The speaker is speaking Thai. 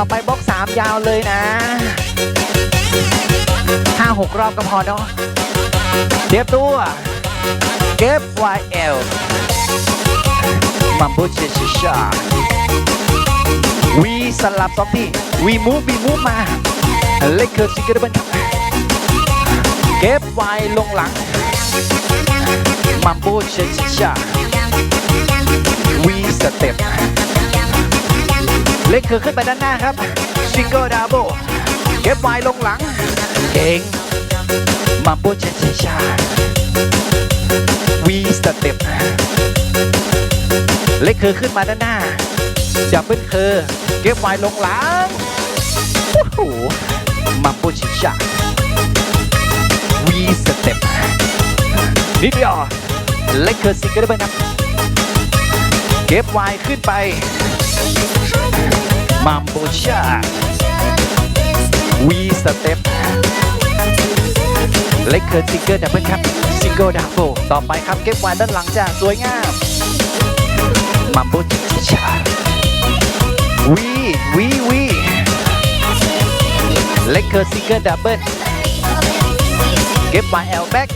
ต่อไปบล็อกสามยาวเลยนะห้าหกรอบก็พอเนาะเตรียมตัว เก็บ YL มัมโบเชชิชาวีสลับสองทีวีมูฟวีมูฟมา เล็กเคิร์ซิกเกอร์บันเก็บ Y ลงหลังมัมโบเชชิชา เล็กคือขึ้นไปด้านหน้าครับซิงเกิลดับเบิลเก็บไวลงหลัง เก่งมาโบชาชาชาวีสเต็ปเล็กคือขึ้นมาด้านหน้าดับเบิ้ลคือเก็บไวลงหลังโอ้โหมาโบชาชาวีสเต็ปนิดเดียวเล็กคือซิงเกิลดับเบิลนะเก็บไวขึ้นไป มัมโบชาวีสเต็ปเล็กเคิร์ซิงเกิลดับเบิลครับซิงเกิลดับเบิลต่อไปครับเก็บไว้ด้านหลังจ้าสวยงามมัมโบชาวีวีวีเล็กเคิร์ซิงเกิลดับเบิลเก็บไว้แอลแบ็ก